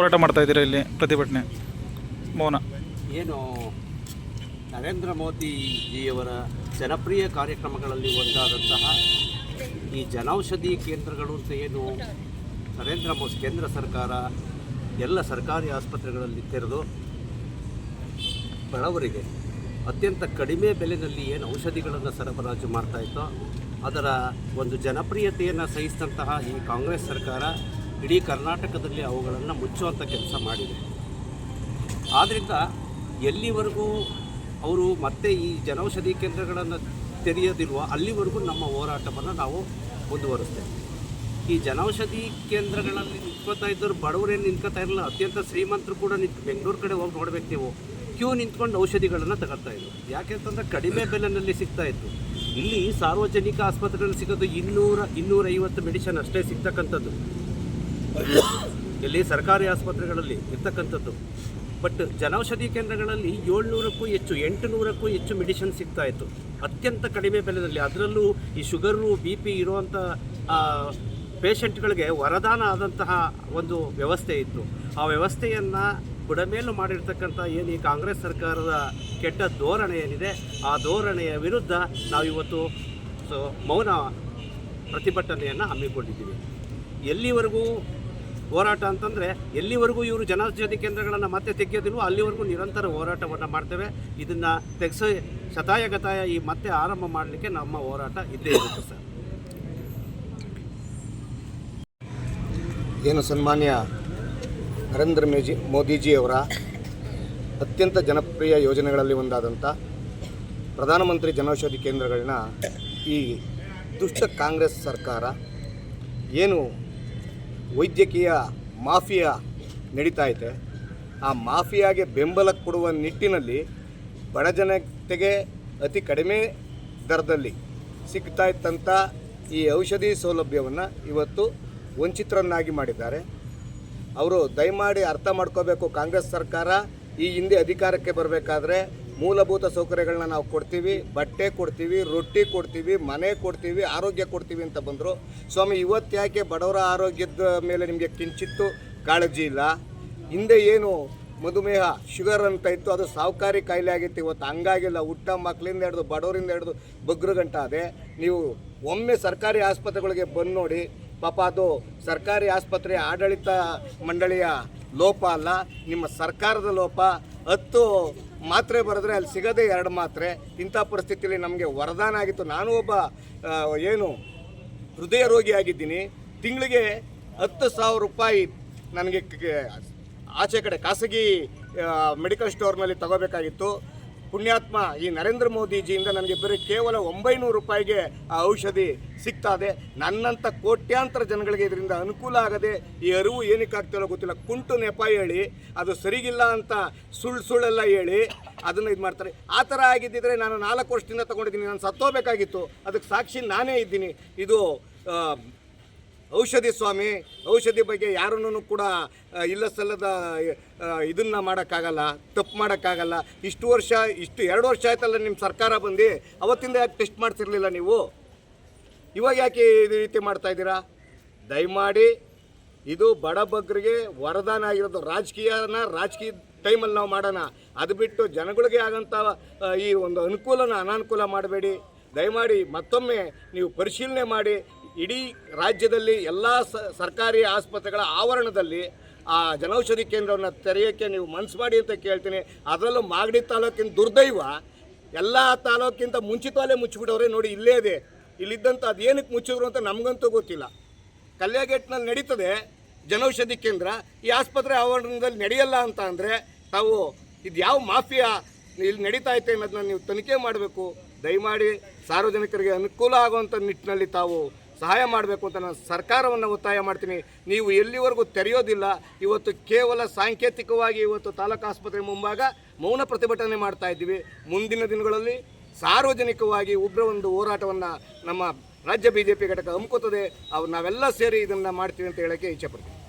ಹೋರಾಟ ಮಾಡ್ತಾ ಇದ್ದೀರಾ ಇಲ್ಲಿ ಪ್ರತಿಭಟನೆ? ಮೌನ. ಏನು, ನರೇಂದ್ರ ಮೋದಿಜಿಯವರ ಜನಪ್ರಿಯ ಕಾರ್ಯಕ್ರಮಗಳಲ್ಲಿ ಒಂದಾದಂತಹ ಈ ಜನೌಷಧಿ ಕೇಂದ್ರಗಳು ಅಂತ ಏನು, ನರೇಂದ್ರ ಮೋದಿ, ಕೇಂದ್ರ ಸರ್ಕಾರ, ಎಲ್ಲ ಸರ್ಕಾರಿ ಆಸ್ಪತ್ರೆಗಳಲ್ಲಿ ತೆರೆದು ಬಡವರಿಗೆ ಅತ್ಯಂತ ಕಡಿಮೆ ಬೆಲೆಯಲ್ಲಿ ಏನು ಔಷಧಿಗಳನ್ನು ಸರಬರಾಜು ಮಾಡ್ತಾ ಇತ್ತೋ. ಅದರ ಒಂದು ಜನಪ್ರಿಯತೆಯನ್ನು ಸಹಿಸಿದಂತಹ ಈ ಕಾಂಗ್ರೆಸ್ ಸರ್ಕಾರ ಇಡೀ ಕರ್ನಾಟಕದಲ್ಲಿ ಅವುಗಳನ್ನು ಮುಚ್ಚುವಂಥ ಕೆಲಸ ಮಾಡಿದೆ. ಆದ್ದರಿಂದ ಎಲ್ಲಿವರೆಗೂ ಅವರು ಮತ್ತೆ ಈ ಜನೌಷಧಿ ಕೇಂದ್ರಗಳನ್ನು ತೆರೆಯದಿರುವ ಅಲ್ಲಿವರೆಗೂ ನಮ್ಮ ಹೋರಾಟವನ್ನು ನಾವು ಮುಂದುವರಿಸ್ತೇವೆ. ಈ ಜನೌಷಧಿ ಕೇಂದ್ರಗಳಲ್ಲಿ ನಿಂತ್ಕೋತಾ ಇದ್ದರು ಬಡವರೇನು ನಿಂತ್ಕೋತಾ ಇರಲಿಲ್ಲ ಅತ್ಯಂತ ಶ್ರೀಮಂತರು ಕೂಡ ನಿಂತು ಬೆಂಗಳೂರು ಕಡೆ ಹೋಗಿ ನೋಡ್ಬೇಕು ನೀವು. ಕ್ಯೂ ನಿಂತ್ಕೊಂಡು ಔಷಧಿಗಳನ್ನು ತಗೊಳ್ತಾ ಇದ್ರು. ಯಾಕೆಂತಂದ್ರೆ ಕಡಿಮೆ ಬೆಲೆನಲ್ಲಿ ಸಿಗ್ತಾ ಇತ್ತು. ಇಲ್ಲಿ ಸಾರ್ವಜನಿಕ ಆಸ್ಪತ್ರೆಗಳಲ್ಲಿ ಸಿಗೋದು ಇನ್ನೂರ ಇನ್ನೂರೈವತ್ತು ಮೆಡಿಷನ್ ಅಷ್ಟೇ ಸಿಗ್ತಕ್ಕಂಥದ್ದು. ಇಲ್ಲಿ ಸರ್ಕಾರಿ ಆಸ್ಪತ್ರೆಗಳಲ್ಲಿ ಇರ್ತಕ್ಕಂಥದ್ದು. ಬಟ್ ಜನೌಷಧಿ ಕೇಂದ್ರಗಳಲ್ಲಿ ಏಳ್ನೂರಕ್ಕೂ ಹೆಚ್ಚು ಎಂಟು ನೂರಕ್ಕೂ ಹೆಚ್ಚು ಮೆಡಿಸಿನ್ ಸಿಗ್ತಾ ಇತ್ತು. ಅತ್ಯಂತ ಕಡಿಮೆ ಬೆಲೆಯಲ್ಲಿ. ಅದರಲ್ಲೂ ಈ ಶುಗರು ಬಿ ಪಿ ಇರುವಂಥ ಪೇಷಂಟ್ಗಳಿಗೆ ವರದಾನ ಆದಂತಹ ಒಂದು ವ್ಯವಸ್ಥೆ ಇತ್ತು. ಆ ವ್ಯವಸ್ಥೆಯನ್ನು ಬುಡಮೇಲು ಮಾಡಿರ್ತಕ್ಕಂಥ ಏನು ಈ ಕಾಂಗ್ರೆಸ್ ಸರ್ಕಾರದ ಕೆಟ್ಟ ಧೋರಣೆ ಏನಿದೆ, ಆ ಧೋರಣೆಯ ವಿರುದ್ಧ ನಾವಿವತ್ತು ಸೊ, ಮೌನ ಪ್ರತಿಭಟನೆಯನ್ನು ಹಮ್ಮಿಕೊಂಡಿದ್ದೀವಿ. ಎಲ್ಲಿವರೆಗೂ ಹೋರಾಟ ಅಂತಂದರೆ ಎಲ್ಲಿವರೆಗೂ ಇವರು ಜನೌಷಧಿ ಕೇಂದ್ರಗಳನ್ನು ಮತ್ತೆ ತೆಗೆಯೋದಿಲ್ವೋ ಅಲ್ಲಿವರೆಗೂ ನಿರಂತರ ಹೋರಾಟವನ್ನು ಮಾಡ್ತೇವೆ. ಇದನ್ನು ತೆಗೆಸ ಶತಾಯಗತಾಯ ಈ ಮತ್ತೆ ಆರಂಭ ಮಾಡಲಿಕ್ಕೆ ನಮ್ಮ ಹೋರಾಟ ಇದ್ದೇ ಇರುತ್ತೆ ಸರ್. ಏನು ಸನ್ಮಾನ್ಯ ನರೇಂದ್ರ ಮೇಜಿ ಮೋದಿಜಿಯವರ ಅತ್ಯಂತ ಜನಪ್ರಿಯ ಯೋಜನೆಗಳಲ್ಲಿ ಒಂದಾದಂಥ ಪ್ರಧಾನಮಂತ್ರಿ ಜನೌಷಧಿ ಕೇಂದ್ರಗಳನ್ನ ಈ ದುಷ್ಟ ಕಾಂಗ್ರೆಸ್ ಸರ್ಕಾರ ಏನು ವೈದ್ಯಕೀಯ ಮಾಫಿಯಾ ನಡೀತಾ ಇದೆ ಆ ಮಾಫಿಯಾಗೆ ಬೆಂಬಲ ಕೊಡುವ ನಿಟ್ಟಿನಲ್ಲಿ ಬಡ ಜನತೆಗೆ ಅತಿ ಕಡಿಮೆ ದರದಲ್ಲಿ ಸಿಗ್ತಾ ಇತ್ತಂಥ ಈ ಔಷಧಿ ಸೌಲಭ್ಯವನ್ನು ಇವತ್ತು ವಂಚಿತರನ್ನಾಗಿ ಮಾಡಿದ್ದಾರೆ. ಅವರು ದಯಮಾಡಿ ಅರ್ಥ ಮಾಡ್ಕೋಬೇಕು. ಕಾಂಗ್ರೆಸ್ ಸರ್ಕಾರ ಈ ಹಿಂದೆ ಅಧಿಕಾರಕ್ಕೆ ಬರಬೇಕಾದ್ರೆ ಮೂಲಭೂತ ಸೌಕರ್ಯಗಳನ್ನ ನಾವು ಕೊಡ್ತೀವಿ, ಬಟ್ಟೆ ಕೊಡ್ತೀವಿ, ರೊಟ್ಟಿ ಕೊಡ್ತೀವಿ, ಮನೆ ಕೊಡ್ತೀವಿ, ಆರೋಗ್ಯ ಕೊಡ್ತೀವಿ ಅಂತ ಬಂದರು. ಸ್ವಾಮಿ, ಇವತ್ತು ಯಾಕೆ ಬಡವರ ಆರೋಗ್ಯದ ಮೇಲೆ ನಿಮಗೆ ಕಿಂಚಿತ್ತು ಕಾಳಜಿ ಇಲ್ಲ? ಹಿಂದೆ ಏನು ಮಧುಮೇಹ, ಶುಗರ್ ಅಂತ ಇತ್ತು, ಅದು ಸಾವುಕಾರಿ ಕಾಯಿಲೆ ಆಗಿತ್ತು, ಇವತ್ತು ಹಂಗಾಗಿಲ್ಲ. ಹುಟ್ಟ ಮಕ್ಕಳಿಂದ ಹಿಡಿದು, ಬಡವರಿಂದ ಹಿಡಿದು ಬಗ್ರು ಗಂಟ ಅದೇ. ನೀವು ಒಮ್ಮೆ ಸರ್ಕಾರಿ ಆಸ್ಪತ್ರೆಗಳಿಗೆ ಬಂದು ನೋಡಿ, ಪಾಪ ಅದು ಸರ್ಕಾರಿ ಆಸ್ಪತ್ರೆ ಆಡಳಿತ ಮಂಡಳಿಯ ಲೋಪ ಅಲ್ಲ, ನಿಮ್ಮ ಸರ್ಕಾರದ ಲೋಪ. ಹತ್ತು ಮಾತ್ರೆ ಬರೆದ್ರೆ ಅಲ್ಲಿ ಸಿಗದೆ ಎರಡು ಮಾತ್ರೆ. ಇಂಥ ಪರಿಸ್ಥಿತಿಯಲ್ಲಿ ನಮಗೆ ವರದಾನ ಆಗಿತ್ತು. ನಾನು ಒಬ್ಬ ಏನು, ಹೃದಯ ರೋಗಿಯಾಗಿದ್ದೀನಿ ತಿಂಗಳಿಗೆ ಹತ್ತು ಸಾವಿರ ರೂಪಾಯಿ ನನಗೆ ಆಚೆ ಕಡೆ ಖಾಸಗಿ ಮೆಡಿಕಲ್ ಸ್ಟೋರ್ನಲ್ಲಿ ತಗೋಬೇಕಾಗಿತ್ತು. ಪುಣ್ಯಾತ್ಮ ಈ ನರೇಂದ್ರ ಮೋದಿಜಿಯಿಂದ ನನಗೆ ಬರೀ ಕೇವಲ ಒಂಬೈನೂರು ರೂಪಾಯಿಗೆ ಆ ಔಷಧಿ ಸಿಗ್ತಾ ಇದೆ ನನ್ನಂಥ ಕೋಟ್ಯಾಂತರ ಜನಗಳಿಗೆ ಇದರಿಂದ ಅನುಕೂಲ ಆಗದೆ ಈ ಅರಿವು ಏನಕ್ಕೆ ಆಗ್ತಿಲ್ಲ ಗೊತ್ತಿಲ್ಲ. ಕುಂಟು ನೆಪ ಹೇಳಿ, ಅದು ಸರಿಗಿಲ್ಲ ಅಂತ ಸುಳ್ಳು ಸುಳ್ಳೆಲ್ಲ ಹೇಳಿ ಅದನ್ನು ಇದು ಮಾಡ್ತಾರೆ. ಆ ಥರ ಆಗಿದ್ದಿದ್ರೆ ನಾನು ನಾಲ್ಕು ವರ್ಷದಿಂದ ತಗೊಂಡಿದ್ದೀನಿ, ನಾನು ಸತ್ತೋಗಬೇಕಾಗಿತ್ತು. ಅದಕ್ಕೆ ಸಾಕ್ಷಿ ನಾನೇ ಇದ್ದೀನಿ. ಇದು ಔಷಧಿ ಸ್ವಾಮಿ, ಔಷಧಿ ಬಗ್ಗೆ ಯಾರನ್ನೂ ಕೂಡ ಇಲ್ಲ ಸಲ್ಲದ ಇದನ್ನು ಮಾಡೋಕ್ಕಾಗಲ್ಲ, ತಪ್ಪು ಮಾಡೋಕ್ಕಾಗಲ್ಲ. ಇಷ್ಟು ವರ್ಷ, ಇಷ್ಟು ಎರಡು ವರ್ಷ ಆಯ್ತಲ್ಲ ನಿಮ್ಮ ಸರ್ಕಾರ ಬಂದು, ಅವತ್ತಿಂದ ಯಾಕೆ ಟೆಸ್ಟ್ ಮಾಡ್ತಿರ್ಲಿಲ್ಲ ನೀವು? ಇವಾಗ ಯಾಕೆ ಈ ರೀತಿ ಮಾಡ್ತಾ ಇದ್ದೀರಾ? ದಯಮಾಡಿ, ಇದು ಬಡಬಗ್ರಿಗೆ ವರದಾನ ಆಗಿರೋದು ರಾಜಕೀಯನ ರಾಜಕೀಯ ಟೈಮಲ್ಲಿ ನಾವು ಮಾಡೋಣ. ಅದು ಬಿಟ್ಟು ಜನಗಳಿಗೆ ಆಗಂಥ ಈ ಒಂದು ಅನುಕೂಲನ ಅನಾನುಕೂಲ ಮಾಡಬೇಡಿ. ದಯಮಾಡಿ ಮತ್ತೊಮ್ಮೆ ನೀವು ಪರಿಶೀಲನೆ ಮಾಡಿ ಇಡೀ ರಾಜ್ಯದಲ್ಲಿ ಎಲ್ಲ ಸರ್ಕಾರಿ ಆಸ್ಪತ್ರೆಗಳ ಆವರಣದಲ್ಲಿ ಆ ಜನೌಷಧಿ ಕೇಂದ್ರವನ್ನು ತೆರೆಯೋಕ್ಕೆ ನೀವು ಮನಸ್ಸು ಮಾಡಿ ಅಂತ ಕೇಳ್ತೀನಿ. ಅದರಲ್ಲೂ ಮಾಗಡಿ ತಾಲೂಕಿನ ದುರ್ದೈವ ಎಲ್ಲ ತಾಲೂಕಿಂತ ಮುಂಚಿತವಾಗಲೇ ಮುಚ್ಚಿಬಿಡೋರೆ ನೋಡಿ ಇಲ್ಲೇ ಇದೆ. ಇಲ್ಲಿದ್ದಂಥ ಅದೇನಕ್ಕೆ ಮುಚ್ಚಿದ್ರು ಅಂತ ನಮಗಂತೂ ಗೊತ್ತಿಲ್ಲ. ಕಲ್ಯಾಗೇಟ್ನಲ್ಲಿ ನಡೀತದೆ ಜನೌಷಧಿ ಕೇಂದ್ರ. ಈ ಆಸ್ಪತ್ರೆ ಆವರಣದಲ್ಲಿ ನಡೆಯಲ್ಲ ಅಂತ ಅಂದರೆ ತಾವು ಇದು ಯಾವ ಮಾಫಿಯಾ ಇಲ್ಲಿ ನಡೀತಾ ಐತೆ ಅನ್ನೋದನ್ನ ನೀವು ತನಿಖೆ ಮಾಡಬೇಕು. ದಯಮಾಡಿ ಸಾರ್ವಜನಿಕರಿಗೆ ಅನುಕೂಲ ಆಗುವಂಥ ನಿಟ್ಟಿನಲ್ಲಿ ತಾವು ಸಹಾಯ ಮಾಡಬೇಕು ಅಂತ ನಾನು ಸರ್ಕಾರವನ್ನು ಒತ್ತಾಯ ಮಾಡ್ತೀನಿ. ನೀವು ಎಲ್ಲಿವರೆಗೂ ತೆರೆಯೋದಿಲ್ಲ. ಇವತ್ತು ಕೇವಲ ಸಾಂಕೇತಿಕವಾಗಿ ಇವತ್ತು ತಾಲೂಕು ಆಸ್ಪತ್ರೆ ಮುಂಭಾಗ ಮೌನ ಪ್ರತಿಭಟನೆ ಮಾಡ್ತಾ ಇದ್ದೀವಿ. ಮುಂದಿನ ದಿನಗಳಲ್ಲಿ ಸಾರ್ವಜನಿಕವಾಗಿ ಉಗ್ರ ಒಂದು ಹೋರಾಟವನ್ನು ನಮ್ಮ ರಾಜ್ಯ ಬಿ ಜೆ ಪಿ ಘಟಕ ಹಮ್ಮಿಕೊತದೆ. ಅವ್ರು ನಾವೆಲ್ಲ ಸೇರಿ ಇದನ್ನು ಮಾಡ್ತೀವಿ ಅಂತ ಹೇಳೋಕ್ಕೆ ಇಚ್ಛೆಪಡ್ತೀನಿ